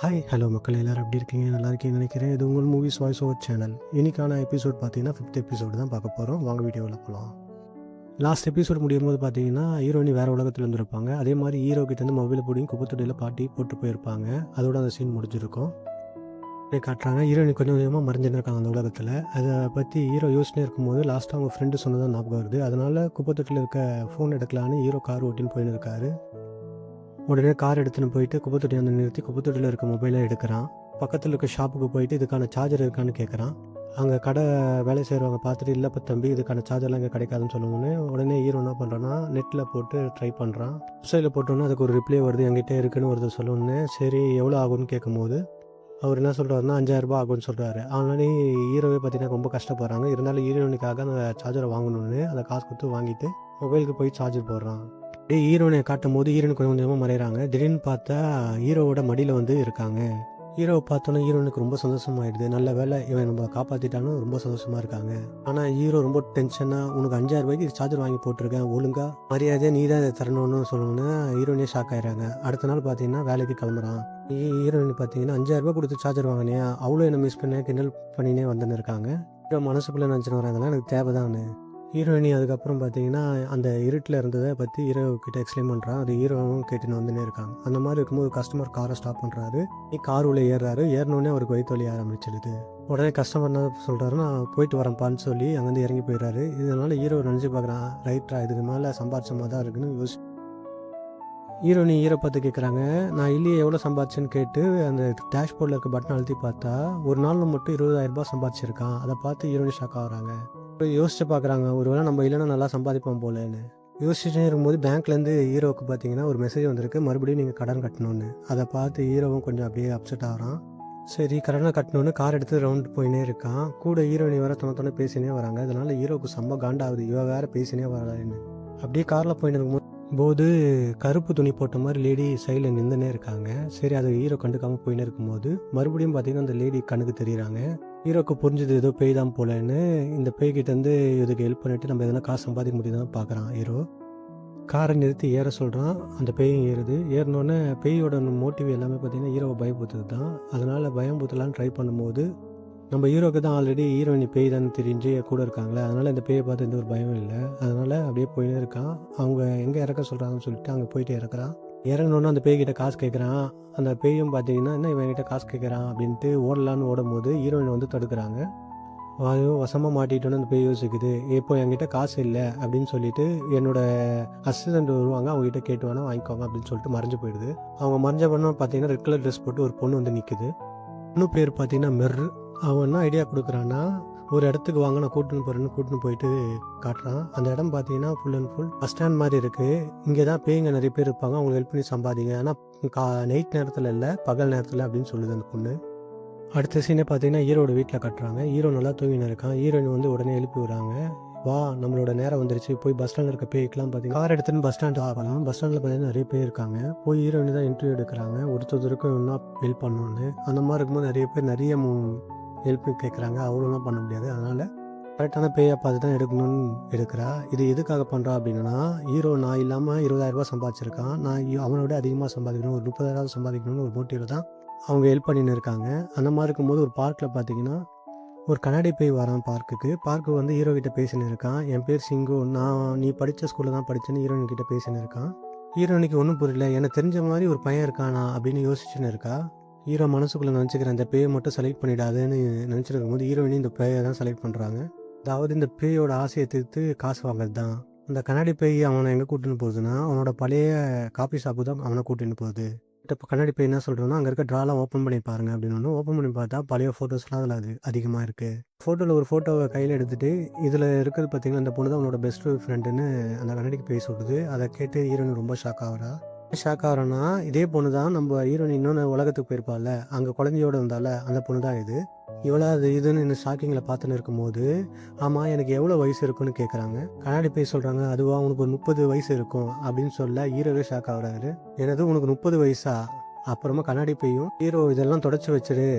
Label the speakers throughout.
Speaker 1: Hi hello மக்கள் எல்லோரும் எப்படி இருக்கீங்க? நல்லா இருக்கீங்கன்னு நினைக்கிறேன். இது உங்கள் மூவிஸ் வாய்ஸ் ஓவர் சேனல் இன்னைக்கான எபிசோட் பார்த்தீங்கன்னா ஃபிஃப்த் எபிசோடு தான் பார்க்க போகிறோம் வாங்க வீடியோவில் போகலாம் லாஸ்ட் எபிசோட் முடியும் போது பார்த்தீங்கன்னா ஹீரோயினி வேறு உலகத்தில் இருந்திருப்பாங்க. அதே மாதிரி ஹீரோ கிட்டேருந்து மொபைலை போடியும் குப்பத்தொட்டியில் பாட்டி போட்டு போயிருப்பாங்க. அதோட அந்த சீன் முடிஞ்சிருக்கும். அப்படியே காட்டுறாங்க. ஹீரோயினி கொஞ்சம் கொஞ்சமாக மறைஞ்சுன்னு இருக்காங்க அந்த உலகத்தில். அதை பற்றி ஹீரோ யோசனை இருக்கும்போது லாஸ்ட்டாக அவங்க ஃப்ரெண்டு சொன்னதான் ஞாபகம் வருது. அதனால் குப்பத்தொட்டில் இருக்க ஃபோன் எடுக்கலான்னு ஹீரோ கார் ஓட்டின்னு போயின்னு இருக்காரு. உடனே கார் எடுத்துன்னு போயிட்டு குப்பத்தொட்டி அந்த நிறுத்தி குப்பத்தொட்டியில் இருக்க மொபைலை எடுக்கிறான். பக்கத்தில் இருக்க ஷாப்புக்கு போயிட்டு இதுக்கான சார்ஜர் இருக்கான்னு கேட்குறான் அங்கே கடை வேலை செய்கிறவங்க பார்த்துட்டு இல்லைப்பா தம்பி இதுக்கான சார்ஜர்லாம் இங்கே கிடைக்காதுன்னு சொல்லுவோன்னே உடனே ஹீரோ என்ன பண்ணுறான்னா நெட்டில் போட்டு ட்ரை பண்ணுறான் வெப்சைட்டில் போட்டோன்னே அதுக்கு ஒரு ரிப்ளை வருது என்கிட்ட இருக்குன்னு ஒருத்தர் சொல்லணுன்னே சரி எவ்வளோ ஆகும்னு கேட்கும்போது அவர் என்ன சொல்கிறாருன்னா அஞ்சாயிரரூபா ஆகும்னு சொல்கிறாரு அதனால ஹீரோவே பார்த்தீங்கன்னா ரொம்ப கஷ்டப்படுறாங்க. இருந்தாலும் ஹீரோயினுக்காக அந்த சார்ஜரை வாங்கணும்னு அதை காசு கொடுத்து வாங்கிட்டு மொபைலுக்கு போய் சார்ஜர் போடுறான். அப்படியே ஹீரோனை காட்டும் போது ஹீரோயின் கொஞ்சம் கொஞ்சமாக மறைகிறாங்க திடீர்னு பார்த்தா ஹீரோவோட மடியில் வந்து இருக்காங்க. ஹீரோவை பார்த்தோன்னே ஹீரோனுக்கு ரொம்ப சந்தோஷமாயிடுது. நல்ல வேலை இவன் நம்ம காப்பாற்றிட்டாலும் ரொம்ப சந்தோஷமாக இருக்காங்க. ஆனால் ஹீரோ ரொம்ப டென்ஷனாக உனக்கு அஞ்சாயிரம் ரூபாய்க்கு சார்ஜர் வாங்கி போட்டிருக்கேன் ஒழுங்கா மரியாதையாக நீ தான் இதை தரணும்னு சொல்லணும்னா ஹீரோனே ஷாக் ஆயிடுறாங்க. அடுத்த நாள் பார்த்தீங்கன்னா வேலைக்கு கிளம்புறான். ஹீரோயின் பார்த்தீங்கன்னா அஞ்சாயிரம் ரூபாய் கொடுத்து சார்ஜர் வாங்கினியா? அவ்வளோ என்ன மிஸ் பண்ண கிண்டல் பண்ணினே வந்துன்னு இருக்காங்க. ஹீரோ மனசுக்குள்ளே நினச்சின்னு வராங்களா எனக்கு தேவைதான்னு. ஹீரோயினி அதுக்கப்புறம் பார்த்தீங்கன்னா அந்த இருட்டில் இருந்ததை பற்றி ஹீரோ கிட்ட எக்ஸ்பிளைன் பண்ணுறான் அது ஹீரோவும் கேட்டுன்னு வந்துனே இருக்காங்க. அந்த மாதிரி இருக்கும்போது கஸ்டமர் காரை ஸ்டாப் பண்ணுறாரு நீ கார் உள்ளே ஏறுறாரு. ஏறினோடனே அவருக்கு வயிற்று வலி ஆரம்பிச்சிடுது. உடனே கஸ்டமர் என்ன சொல்கிறாரு நான் போயிட்டு வரேன்ப்பான்னு சொல்லி அங்கேருந்து இறங்கி போயிடுறாரு. இதனால ஹீரோ நினச்சி பார்க்குறான் ரைட்டா இதுக்கு மேலே சம்பாதிச்சமாக தான் இருக்குன்னு யோசி ஹீரோயினி ஹீரோ பார்த்து கேட்குறாங்க நான் இல்லையே எவ்வளோ சம்பாதிச்சேன்னு கேட்டு அந்த டேஷ்போர்டில் இருக்க பட்டன் அழுத்தி பார்த்தா ஒரு நாளில் மட்டும் இருபதாயிரரூபா சம்பாதிச்சிருக்கான் அதை பார்த்து ஹீரோனி ஷாக் ஆகிறாங்க. யோசிச்சு பார்க்குறாங்க ஒருவேளை நம்ம இல்லைன்னா நல்லா சம்பாதிப்போம் போலன்னு. யோசிச்சுட்டே இருக்கும்போது பேங்க்லேருந்து ஹீரோவுக்கு பார்த்தீங்கன்னா ஒரு மெசேஜ் வந்திருக்கு. மறுபடியும் நீங்கள் கடன் கட்டணும்னு. அதை பார்த்து ஹீரோவும் கொஞ்சம் அப்படியே அப்செட் ஆகிறான். சரி கடனை கட்டணும்னு கார் எடுத்து ரவுண்ட் போயினே இருக்கான். கூட ஹீரோயினி வேறு தொண பேசினே வராங்க. அதனால ஹீரோவுக்கு செம்ம காண்டாகுது. இவ வேற பேசினே வரான்னு அப்படியே காரில் போயின்னு இருக்கும்போது போது கருப்பு துணி போட்ட மாதிரி லேடி சைடில் நின்றுனே இருக்காங்க. சரி அதை ஹீரோ கண்டுக்காமல் போயின்னு இருக்கும்போது மறுபடியும் பார்த்தீங்கன்னா அந்த லேடி கண்ணுக்கு தெரியுறாங்க. ஹீரோக்கு புரிஞ்சது ஏதோ பேய் தான் போலன்னு இந்த பேய்கிட்டேருந்து இதுக்கு ஹெல்ப் பண்ணிவிட்டு நம்ம எதனா காசு சம்பாதிக்க முடியுதுன்னு பார்க்குறான் ஹீரோ. காரை நிறுத்தி ஏற சொல்கிறான் அந்த பேயும் ஏறுது. ஏறினோடனே பேயோட மோட்டிவ் எல்லாமே பார்த்தீங்கன்னா ஹீரோவை பயப்படுத்துது தான் அதனால் பயம்புத்தலான்னு ட்ரை பண்ணும்போது நம்ம ஹீரோக்கு தான் ஆல்ரெடி ஹீரோயின் பேய் தான் தெரிஞ்சு கூட இருக்காங்களே. அதனால் இந்த பேயை பார்த்து எந்த ஒரு பயமும் இல்லை. அதனால் அப்படியே போயினே இருக்கான். அவங்க எங்கே இறக்க சொல்கிறாங்கன்னு சொல்லிட்டு அங்கே போயிட்டு இறக்குறான் இறங்கினோன்னே அந்த பேய்கிட்ட காசு கேட்குறான் அந்த பேயும் பார்த்தீங்கன்னா என்ன இவன்கிட்ட காசு கேட்குறான் அப்படின்ட்டு ஓடலான்னு ஓடும்போது ஹீரோயின் வந்து தடுக்கிறாங்க. அதுவும் வசமாக மாட்டிட்டோன்னு அந்த பேய் யோசிக்குது. இப்போ என்கிட்ட காசு இல்லை அப்படின்னு சொல்லிட்டு என்னோட அசிஸ்டண்ட் வருவாங்க. அவங்ககிட்ட கேட்டு வேணா வாங்கிக்கோங்க அப்படின்னு சொல்லிட்டு மறைஞ்சு போயிடுது. அவங்க மறைஞ்ச பண்ண பார்த்தீங்கன்னா ரெட் கலர் ட்ரெஸ் போட்டு ஒரு பொண்ணு வந்து நிற்குது பொண்ணு பேர் பார்த்தீங்கன்னா மெர்ரு அவன் என்ன ஐடியா கொடுக்குறான்னா ஒரு இடத்துக்கு வாங்க நான் கூட்டின்னு போகிறேன்னு கூட்டின்னு போயிட்டு காட்டுறான். அந்த இடம் பார்த்தீங்கன்னா full and full bus stand மாதிரி இருக்குது இங்கே தான் பேய்ங்க நிறைய பேர் இருப்பாங்க. அவங்களுக்கு ஹெல்ப் பண்ணி சம்பாதிங்க. ஆனால் கா நைட் நேரத்தில் இல்லை பகல் நேரத்தில் அப்படின்னு சொல்லுது அந்த பொண்ணு. அடுத்த சீனை பார்த்தீங்கன்னா ஹீரோட வீட்டில் கட்டுறாங்க. ஹீரோ நல்லா தூங்கின்னு இருக்கான். ஹீரோயின் வந்து உடனே எழுப்பி விடுறாங்க. வா நம்மளோட நேரம் வந்துருச்சு. போய் பஸ் ஸ்டாண்டில் இருக்க பேய்க்கெலாம் பார்த்தீங்கன்னா கார் எடுத்துன்னு பஸ் ஸ்டாண்ட் ஆகலாம். பஸ் ஸ்டாண்டில் பார்த்தீங்கன்னா நிறைய பேர் இருக்காங்க. போய் ஹீரோயின் தான் இன்டர்வியூ எடுக்கிறாங்க. ஒருத்தருக்கும் இன்னும் ஹெல்ப் பண்ணணும்னு. அந்த மாதிரி இருக்கும்போது நிறைய பேர் நிறைய ஹெல்ப் கேட்குறாங்க அவ்வளோலாம் பண்ண முடியாது. அதனால் கரெக்டான பேயை பார்த்து தான் எடுக்கணும்னு எடுக்கிறா இது எதுக்காக பண்ணுறா அப்படின்னா ஹீரோ நான் இல்லாமல் இருபதாயிரரூபா சம்பாதிச்சிருக்கான். நான் அவனை விட அதிகமாக சம்பாதிக்கணும். ஒரு முப்பதாயிரம் சம்பாதிக்கணும்னு ஒரு மோட்டிவில் தான் அவங்க ஹெல்ப் பண்ணின்னு இருக்காங்க. அந்த மாதிரி இருக்கும்போது ஒரு பார்க்கில் பார்த்தீங்கன்னா ஒரு கண்ணாடி பேய் வரான் பார்க்குக்கு பார்க்கு வந்து ஹீரோ கிட்ட பேசின்னு இருக்கான். என் பேர் சிங்கு. நான் நீ படித்த ஸ்கூலில் தான் படித்தேன்னு ஹீரோயின் கிட்ட பேசின்னு இருக்கான். ஹீரோனுக்கு ஒன்றும் புரியல. எனக்கு தெரிஞ்ச மாதிரி ஒரு பையன் இருக்கானா அப்படின்னு யோசிச்சுன்னு இருக்கா. ஹீரோ மனசுக்குள்ளே நினச்சிக்கிற அந்த பேயை மட்டும் செலக்ட் பண்ணிடாதுன்னு நினச்சிருக்கும் போது ஹீரோயினி இந்த பேயை தான் செலக்ட் பண்ணுறாங்க அதாவது இந்த பேயோட ஆசையை தீர்த்து காசு வாங்குறது தான் அந்த கண்ணாடி பேய் அவனை எங்கே கூட்டின்னு போகுதுன்னா அவனோட பழைய காஃபி ஷாப்பு தான் அவனை கூட்டின்னு போகுது. இப்போ கண்ணாடி பேய் என்ன சொல்கிறோன்னா அங்கே இருக்க ட்ராலாம் ஓப்பன் பண்ணி பாருங்க அப்படின்னு ஓப்பன் பண்ணி பார்த்தா பழைய ஃபோட்டோஸ்லாம் அதில் அது அதிகமாக இருக்குது ஃபோட்டோவில் ஒரு ஃபோட்டோவை கையில் எடுத்துகிட்டு இதில் இருக்கிறது பார்த்தீங்கன்னா அந்த பொண்ணு தான் அவனோட பெஸ்ட் ஃப்ரெண்டுன்னு அந்த கண்ணாடிக்கு பேய் சொல்லுது. அதை கேட்டு ஹீரோயின் ரொம்ப ஷாக் ஆகிறா. ஷாக் ஆகிறோன்னா இதே பொண்ணு தான் நம்ம ஹீரோயின் இன்னொன்று உலகத்துக்கு போயிருப்பாள்ல. அங்கே குழந்தையோட இருந்தால அந்த பொண்ணு தான் இது. இவ்வளோ அது இதுன்னு இந்த ஷாக்கிங்கில் பார்த்துன்னு இருக்கும்போது ஆமாம் எனக்கு எவ்வளோ வயசு இருக்குன்னு கேட்குறாங்க கண்ணாடி போய் சொல்கிறாங்க அதுவா உனக்கு ஒரு முப்பது வயசு இருக்கும் அப்படின்னு சொல்ல ஹீரோவே ஷாக் ஆகுறாரு. எனது உனக்கு முப்பது வயசா? அப்புறமா கண்ணாடி போயும் ஹீரோ இதெல்லாம் தொடச்சி வச்சிரு.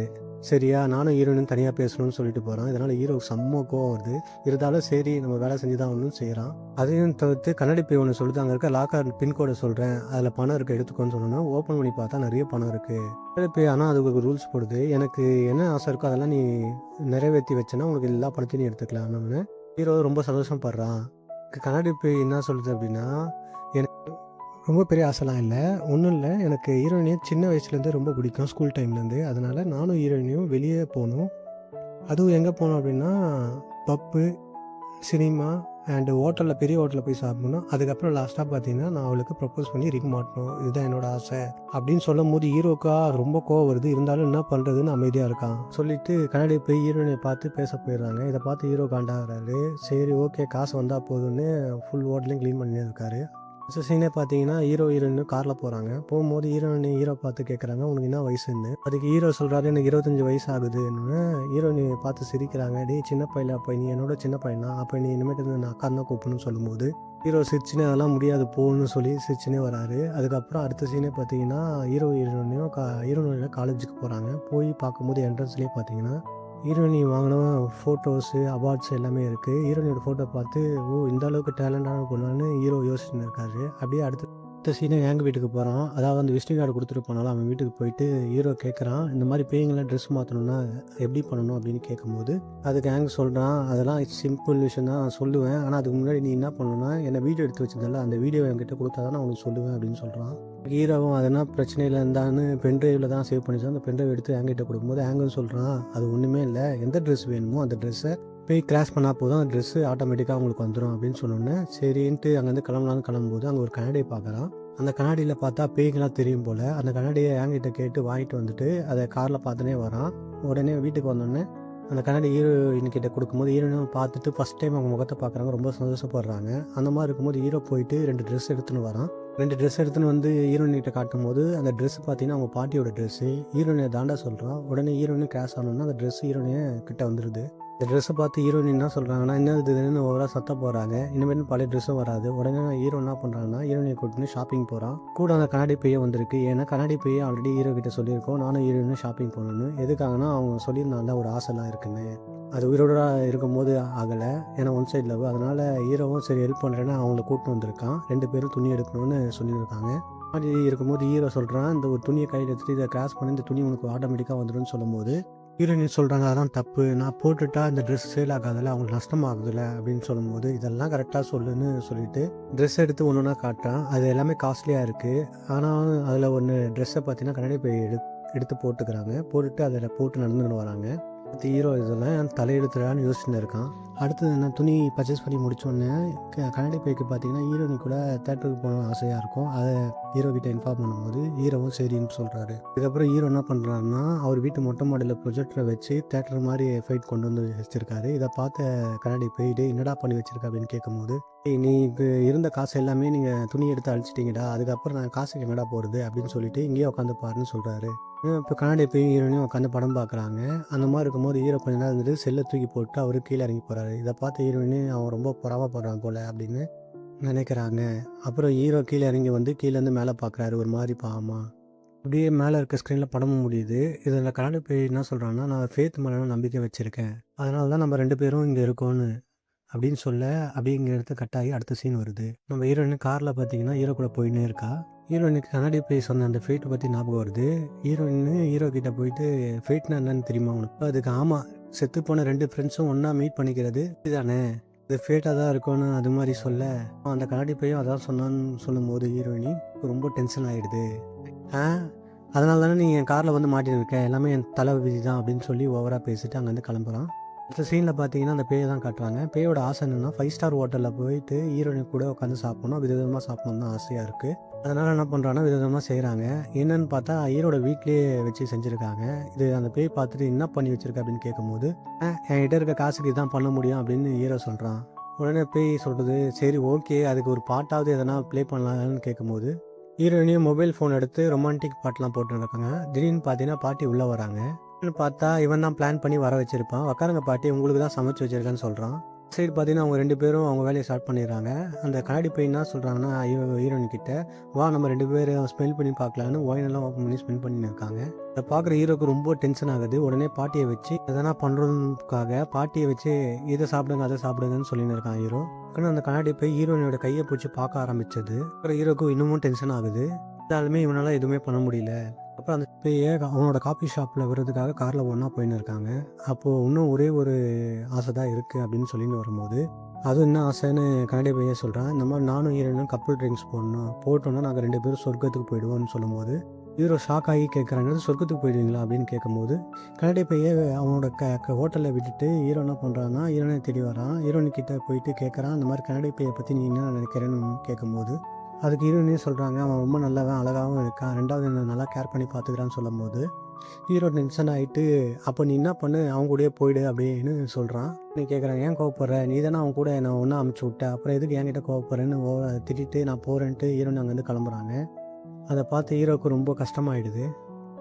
Speaker 1: சரியா நானும் ஹீரோயினும் தனியாக பேசணும்னு சொல்லிட்டு போகிறான் இதனால் ஹீரோ செம்ம கோவம் வருது. இருந்தாலும் சரி நம்ம வேலை செஞ்சு தான் ஒன்றும் செய்கிறான் அதையும் தவிர்த்து கண்ணாடி பை ஒன்று சொல்லுது அங்கே இருக்க லாக்கர் பின்கோடை சொல்கிறேன் அதில் பணம் இருக்குது எடுத்துக்கோன்னு சொன்னோன்னா ஓப்பன் பண்ணி பார்த்தா நிறைய பணம் இருக்குது கண்ணாடி பை ஆனால் அதுக்கு ரூல்ஸ் போடுது. எனக்கு என்ன ஆசை இருக்கோ அதெல்லாம் நீ நிறைவேற்றி வச்சேன்னா உனக்கு எல்லா பணத்தையும் நீ எடுத்துக்கலாம். ஹீரோ ரொம்ப சந்தோஷப்படுறான். கண்ணாடி பை என்ன சொல்லுது அப்படின்னா ரொம்ப பெரிய ஆசைலாம் இல்லை. ஒன்றும் இல்லை. எனக்கு ஹீரோயினியை சின்ன வயசுலேருந்து ரொம்ப பிடிக்கும். ஸ்கூல் டைம்லேருந்து அதனால் நானும் ஹீரோயினியும் வெளியே போகணும் அதுவும் எங்கே போனோம் அப்படின்னா பப்பு சினிமா அண்டு ஹோட்டலில் பெரிய ஹோட்டலில் போய் சாப்பிடணும். அதுக்கப்புறம் லாஸ்ட்டாக பார்த்தீங்கன்னா நான் அவளுக்கு ப்ரப்போஸ் பண்ணி ரிங் மாட்டணும். இதுதான் என்னோட ஆசை அப்படின்னு சொல்லும் போது ஹீரோக்கா ரொம்ப கோவம் வருது. இருந்தாலும் என்ன பண்ணுறதுன்னு அமைதியாக இருக்கான். சொல்லிட்டு கண்ணாடி போய் ஹீரோயினை பார்த்து பேச போயிடுறாங்க. இதை பார்த்து ஹீரோ காண்டாகிறாரு. சரி ஓகே காசு வந்தால் போதும்னு ஃபுல் ஹோட்டலையும் க்ளீன் பண்ணியிருக்காரு. ஃபஸ்ட்டு சீனே பார்த்தீங்கன்னா ஹீரோ ஹீரோயின் காரில் போகிறாங்க போகும்போது ஹீரோயின் ஹீரோ பார்த்து கேட்குறாங்க உனக்கு என்ன வயசுன்னு? அதுக்கு ஹீரோ சொல்கிறாரு எனக்கு இருபத்தஞ்சி வயசு ஆகுதுன்னு. ஹீரோயினை பார்த்து சிரிக்கிறாங்க. டேய் சின்ன பையல அப்போ நீ என்னோட சின்ன பையனா? அப்போ நீ இனிமேட்டு நான் அக்கா தான் கூப்பிடணும்னு சொல்லும்போது ஹீரோ சிரிச்சுனே அதெல்லாம் முடியாது போகணும்னு சொல்லி சிரிச்சுனே வராரு. அதுக்கப்புறம் அடுத்த சீனே பார்த்தீங்கன்னா ஹீரோ ஹீரோயினையும் கா ஹீரோனையும் காலேஜுக்கு போகிறாங்க போய் பார்க்கும்போது என்ட்ரன்ஸ்லேயே பார்த்தீங்கன்னா ஹீரோயினி வாங்கின ஃபோட்டோஸு அவார்ட்ஸ் எல்லாமே இருக்குது ஹீரோயினோட ஃபோட்டோ பார்த்து ஓ இந்த அளவுக்கு டேலண்டான பொண்ணான்னு ஹீரோ யோசிச்சுன்னு இருக்காரு. அப்படியே அடுத்து அடுத்த எங்கள் வீட்டுக்கு போகிறான் அதாவது அந்த விசிட்டிங் கார்டு கொடுத்துட்டு போனாலும் அவன் வீட்டுக்கு போயிட்டு ஹீரோ கேட்குறான் இந்த மாதிரி பேய்ங்களாம் ட்ரெஸ் மாற்றணும்னா எப்படி பண்ணணும் அப்படின்னு கேட்கும்போது அதுக்கு ஹேங் சொல்கிறான் அதெல்லாம் சிம்பிள் விஷயம் தான். நான் சொல்லுவேன். ஆனால் அதுக்கு முன்னாடி நீ என்ன பண்ணணும்னா என்னை வீடியோ எடுத்து வச்சதில்ல அந்த வீடியோ என்கிட்ட கொடுத்தா தான் நான் உனக்கு சொல்லுவேன் அப்படின்னு சொல்கிறான் ஹீரோவும் அதனால் பிரச்சனையில் இருந்தான்னு பென்ட்ரைவில் தான் சேவ் பண்ணிச்சு அந்த பென்ட்ரைவ் எடுத்து என்கிட்ட கொடுக்கும்போது ஹேங்கன்னு சொல்கிறான் அது ஒன்றுமே இல்லை. எந்த ட்ரெஸ் வேணுமோ அந்த ட்ரெஸ்ஸை போய் கிராஷ் பண்ணால் போதும். அந்த ட்ரெஸ்ஸு ஆட்டோமேட்டிக்காக உங்களுக்கு வந்துடும் அப்படின்னு சொன்னோன்னே சரின்ட்டு அங்கேருந்து கிளம்பலான்னு கிளம்பும்போது அங்கே ஒரு கண்ணாடியை பார்க்குறான். அந்த கண்ணாடியில் பார்த்தா பேய்களாம் தெரியும் போல். அந்த கண்ணாடியை என்கிட்ட கேட்டு வாங்கிட்டு வந்துட்டு அதை காரில் பார்த்துனே வரான். உடனே வீட்டுக்கு வந்தோடனே அந்த கண்ணாடி ஹீரோயின் கிட்ட கொடுக்கும்போது ஹீரோயினும் பார்த்துட்டு ஃபஸ்ட் டைம் அவங்க முகத்தை பார்க்குறாங்க ரொம்ப சந்தோஷப்படுறாங்க. அந்த மாதிரி இருக்கும்போது ஹீரோ போயிட்டு ரெண்டு ட்ரெஸ் எடுத்துன்னு வரான். ரெண்டு ட்ரெஸ் எடுத்துன்னு வந்து ஹீரோயின்கிட்ட காட்டும் போது அந்த ட்ரெஸ் பார்த்தீங்கன்னா அவங்க பாட்டியோட ட்ரெஸ்ஸு ஹீரோயினை தாண்டா சொல்கிறான் உடனே ஹீரோயினு கேஷ் ஆனோன்னா அந்த ட்ரெஸ் ஹீரோயினே கிட்ட வந்துடுது இந்த ட்ரெஸ்ஸை பார்த்து ஹீரோயின் என்ன சொல்கிறாங்கன்னா என்ன இதுன்னு ஓவராக சத்த போகிறாங்க இனிமேல் பழைய ட்ரெஸ்ஸும் வராது. உடனே ஹீரோ என்ன பண்ணுறாங்கன்னா ஹீரோயினை கூட்டின்னு ஷாப்பிங் போகிறான் கூட அந்த கண்ணாடி பையன் வந்திருக்கு. ஏன்னா கண்ணாடி பையன் ஆல்ரெடி ஹீரோ கிட்ட சொல்லியிருக்கோம். நானும் ஹீரோயினும் ஷாப்பிங் போகணும்னு. எதுக்காகனா அவங்க சொல்லியிருந்தாங்க ஒரு ஆசைலாம் இருக்குன்னு. அது உயிரோட இருக்கும்போது ஆகலை. ஏன்னா ஒன் சைட் லவ் அதனால் ஹீரோவும் சரி ஹெல்ப் பண்ணுறேன்னு அவங்கள கூப்பிட்டு வந்திருக்கான். ரெண்டு பேரும் துணி எடுக்கணும்னு சொல்லியிருக்காங்க. மாதிரி இருக்கும்போது ஹீரோ சொல்கிறான் இந்த ஒரு துணியை கையில் எடுத்துகிட்டு இதை கிராஸ் பண்ணி இந்த துணி உனக்கு ஆட்டோமேட்டிக்காக வந்துடும் சொல்லும்போது ஹீரோயின் சொல்கிறாங்க அதெல்லாம் தப்பு. நான் போட்டுட்டா இந்த ட்ரெஸ் சேல் ஆகாதில்ல அவங்களுக்கு நஷ்டமாகுதுல்ல அப்படின்னு சொல்லும்போது இதெல்லாம் கரெக்டாக சொல்லுன்னு சொல்லிட்டு ட்ரெஸ் எடுத்து ஒன்று ஒன்றா காட்டுறான். அது எல்லாமே காஸ்ட்லியாக இருக்குது ஆனால் அதில் ஒன்று ட்ரெஸ்ஸை பார்த்தீங்கன்னா கண்ணாடி போய் எடு எடுத்து போட்டுக்கிறாங்க. போட்டுட்டு அதில் போட்டு நடந்துன்னு வராங்க. அடுத்து ஹீரோ இதில் தலையெடுத்துடான்னு யோசிச்சுட்டு இருக்கான் அடுத்தது என்ன துணி பர்ச்சேஸ் பண்ணி முடிச்சோடனே கன்னடி பைக்கு பார்த்தீங்கன்னா ஹீரோனி கூட தேட்டருக்கு போகணும் ஆசையாக இருக்கும். அதை ஹீரோ கிட்ட இன்ஃபார்ம் பண்ணும்போது ஹீரோவும் சரின்னு சொல்கிறாரு இதுக்கப்புறம் ஹீரோ என்ன பண்ணுறாருன்னா அவர் வீட்டு மொட்டை மாடியில் ப்ரொஜெக்டரை வச்சு தேட்டர் மாதிரி ஃபைட் கொண்டு வந்து வச்சுருக்காரு. இதை பார்த்த கன்னடி போயிட்டு என்னடா பண்ணி வச்சிருக்க அப்படின்னு கேட்கும்போது நீ இப்போ இருந்த காசு எல்லாமே நீங்கள் துணி எடுத்து அழிச்சிட்டிங்கடா. அதுக்கப்புறம் நான் காசுக்கு என்னடா போகிறது அப்படின்னு சொல்லிட்டு இங்கேயே உட்காந்து பாருன்னு சொல்கிறாரு இப்போ கண்ணாடி போய் ஹீரோனையும் உட்காந்து படம் பார்க்குறாங்க அந்த மாதிரி இருக்கும்போது ஹீரோ கொஞ்ச நேரம் இருந்துட்டு செல்லை தூக்கி போட்டு அவர் கீழே இறங்கி போகிறாரு இதை பார்த்து ஹீரோயினையும் அவன் ரொம்ப பொறாமப்படுறான் போல அப்படின்னு நினைக்கிறாங்க. அப்புறம் ஹீரோ கீழே இறங்கி வந்து கீழேருந்து மேலே பார்க்குறாரு ஒரு மாதிரி பாமா அப்படியே மேலே இருக்க ஸ்க்ரீனில் படமும் முடியுது. இதில் கண்ணாடி போய் என்ன சொல்கிறான்னா நான் ஃபேத் மேலே நம்பிக்கை வச்சுருக்கேன். அதனால தான் நம்ம ரெண்டு பேரும் இங்கே இருக்கோன்னு அப்படின்னு சொல்ல அப்படியே இங்கே எடுத்து கட்டாகி அடுத்த சீன் வருது. நம்ம ஹீரோயின் காரில் பார்த்தீங்கன்னா ஹீரோ கூட போயின்னே இருக்கா? ஹீரோயினுக்கு கண்ணாடி போய் சொன்ன அந்த ஃபேட்டை பற்றி ஞாபகம் வருது. ஹீரோயின் ஹீரோ கிட்ட போயிட்டு ஃபேட்னா என்னன்னு தெரியுமா உனக்கு? அதுக்கு ஆமாம் செத்து போன ரெண்டு ஃப்ரெண்ட்ஸும் ஒன்றா மீட் பண்ணிக்கிறது இதுதானே? இது ஃபேட்டாக தான் இருக்கும்னு அது மாதிரி சொல்ல. அந்த கண்ணாடி பையன் அதான் சொன்னான்னு சொல்லும்போது ஹீரோயினி ரொம்ப டென்ஷன் ஆகிடுது ஆ? அதனால தானே நீ என் காரில் வந்து மாட்டின்னு இருக்கேன் எல்லாமே என் தலை விதி தான் அப்படின்னு சொல்லி ஓவராக பேசிட்டு அங்கேருந்து கிளம்புறான். அடுத்த சீனில் பார்த்தீங்கன்னா அந்த பேயை தான் காட்டுறாங்க. பேயோட ஆசை என்னென்னா ஃபைவ் ஸ்டார் ஹோட்டலில் போயிட்டு ஹீரோயின் கூட உட்காந்து சாப்பிடணும். விதவிதமாக சாப்பிடணும் தான் ஆசையாக இருக்குது அதனால் என்ன பண்ணுறாங்கன்னா விதவிதமாக செய்கிறாங்க என்னன்னு பார்த்தா ஐயரோட வீட்லேயே வச்சு செஞ்சுருக்காங்க. இது அந்த பேய் பார்த்துட்டு என்ன பண்ணி வச்சுருக்க அப்படின்னு கேட்கும்போது என்கிட்ட இருக்க காசுக்கு இதான் பண்ண முடியும் அப்படின்னு ஹீரோ சொல்கிறான் உடனே பேய் சொல்கிறது சரி ஓகே அதுக்கு ஒரு பாட்டாவது எதனா ப்ளே பண்ணலாம்னு கேட்கும்போது ஹீரோயினையும் மொபைல் ஃபோன் எடுத்து ரொமான்டிக் பாட்டெலாம் போட்டுருக்காங்க. திடீர்னு பார்த்தீங்கன்னா பாட்டி உள்ளே வராங்க. பார்த்தா இவன் தான் பிளான் பண்ணி வர வச்சுருப்பான். உக்காருங்க பாட்டி உங்களுக்கு தான் சமைச்சு வச்சிருக்கேன்னு சொல்கிறான் சைடு பார்த்தீங்கன்னா அவங்க ரெண்டு பேரும் அவங்க வேலையை ஸ்டார்ட் பண்ணிடுறாங்க. அந்த கண்ணாடி பையன் என்ன சொல்கிறாங்கன்னா ஹீரோயின் கிட்ட வா நம்ம ரெண்டு பேரும் ஸ்மெல் பண்ணி பார்க்கலான்னு ஒயினெல்லாம் ஓப்பன் பண்ணி ஸ்மெல் பண்ணியிருக்காங்க. இருக்காங்க அதை பார்க்குற ஹீரோக்கு ரொம்ப டென்ஷன் ஆகுது. உடனே பாட்டியை வச்சு எதனா பண்ணுறதுக்காக பாட்டியை வச்சு இதை சாப்பிடுங்க அதை சாப்பிடுங்கன்னு சொல்லின்னு இருக்கான் ஹீரோ. ஆனால் அந்த கண்ணாடி போய் ஹீரோயினோட கையை பிடிச்சி பார்க்க ஆரம்பிச்சது. அப்புறம் ஹீரோக்கு இன்னமும் டென்ஷன் ஆகுது. இருந்தாலுமே இவனால் எதுவுமே பண்ண முடியல. அப்புறம் அந்த பேயை அவனோட காஃபி ஷாப்பில் வர்றதுக்காக காரில் ஒன்றா போயின்னு இருக்காங்க. அப்போது இன்னும் ஒரே ஒரு ஆசை தான் இருக்குது அப்படின்னு சொல்லின்னு வரும்போது அதுவும் என்ன ஆசைன்னு கனடிய பையன் சொல்கிறான் இந்த மாதிரி நானும் ஹீரோனும் கப்புள் ட்ரிங்க்ஸ் போடணும். போட்டோன்னா நாங்கள் ரெண்டு பேரும் சொர்க்கத்துக்கு போயிடுவோம்னு சொல்லும்போது ஹீரோ ஷாக் ஆகி கேட்குறாங்க சொர்க்கத்துக்கு போயிடுவீங்களா? அப்படின்னு கேட்கும்போது கனடை பையன் அவனோட க ஹோட்டலில் விட்டுட்டு ஹீரோ என்ன பண்ணுறான்னா ஹீரோனை தேடி வரான் ஹீரோனி போயிட்டு கேட்குறான் அந்த மாதிரி கன்னட பையை பற்றி நீ என்ன நினைக்கிறேன்னு? கேட்கும்போது அதுக்கு ஹீரோயினே சொல்கிறாங்க அவன் ரொம்ப நல்லவன் அழகாகவும் இருக்கான். ரெண்டாவது என்ன நல்லா கேர் பண்ணி பார்த்துக்கிறான்னு சொல்லும்போது ஹீரோ டென்ஷன் ஆகிட்டு அப்போ நீ என்ன பண்ணு? அவங்க கூடயே போயிடு அப்படின்னு சொல்கிறான் நீ கேட்குறேன் ஏன் கோவப்படுற? நீ தானே அவன் கூட என்னை ஒன்றா அமுச்சு விட்ட. அப்புறம் எதுக்கு என்கிட்ட கோவப்படுறேன்னு ஓ திட்டிட்டு நான் போகிறேன்ட்டு ஹீரோயின் அங்கேருந்து கிளம்புறாங்க. அதை பார்த்து ஹீரோவுக்கு ரொம்ப கஷ்டமாயிடுது.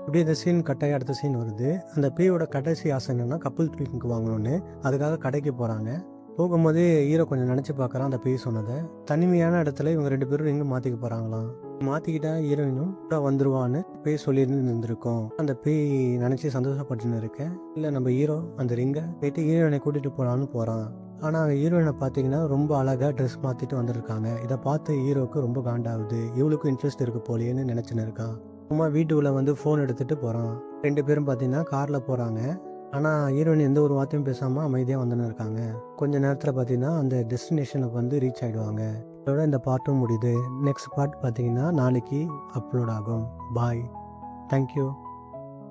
Speaker 1: இப்படி இந்த சீன் கட்டாய அடுத்த சீன் வருது. அந்த பேயோட கடைசி ஆசை என்னன்னா கப்பல் ட்ரீட்மெண்ட்க்கு வாங்கணும்னு. அதுக்காக கடைக்கு போகிறாங்க போகும்போது ஹீரோ கொஞ்சம் நினச்சி பார்க்குறான் அந்த பேய் சொன்னதை. தனிமையான இடத்துல இவங்க ரெண்டு பேரும் எங்கே மாற்றிக்க போகிறாங்களாம் மாற்றிக்கிட்டா ஹீரோயினும் கூட வந்துருவான்னு பேய் சொல்லியிருந்து இருந்திருக்கோம் அந்த பேய் நினச்சி சந்தோஷப்பட்டுன்னு இருக்கேன் இல்லை நம்ம ஹீரோ அந்த ரிங்கை போயிட்டு ஹீரோயினை கூட்டிகிட்டு போகலான்னு போகிறான் ஆனால் ஹீரோயினை பார்த்தீங்கன்னா ரொம்ப அழகாக ட்ரெஸ் மாற்றிட்டு வந்திருக்காங்க. இதை பார்த்து ஹீரோவுக்கு ரொம்ப காண்டாகுது. இவளுக்கும் இன்ட்ரெஸ்ட் இருக்குது போலேன்னு நினச்சின்னு இருக்கான். சும்மா வீட்டுக்குள்ளே வந்து ஃபோன் எடுத்துகிட்டு போகிறான் ரெண்டு பேரும் பார்த்தீங்கன்னா காரில் போகிறாங்க ஆனால் ஹீரோயின் எந்த ஒரு வார்த்தையும் பேசாமல் அமைதியாக வந்துன்னு இருக்காங்க. கொஞ்ச நேரத்தில் பார்த்தீங்கன்னா அந்த டெஸ்டினேஷனுக்கு வந்து ரீச் ஆகிடுவாங்க இதோட இந்த பார்ட்டும் முடியுது. நெக்ஸ்ட் பார்ட் பார்த்தீங்கன்னா நாளைக்கு அப்லோட் ஆகும். Bye thank you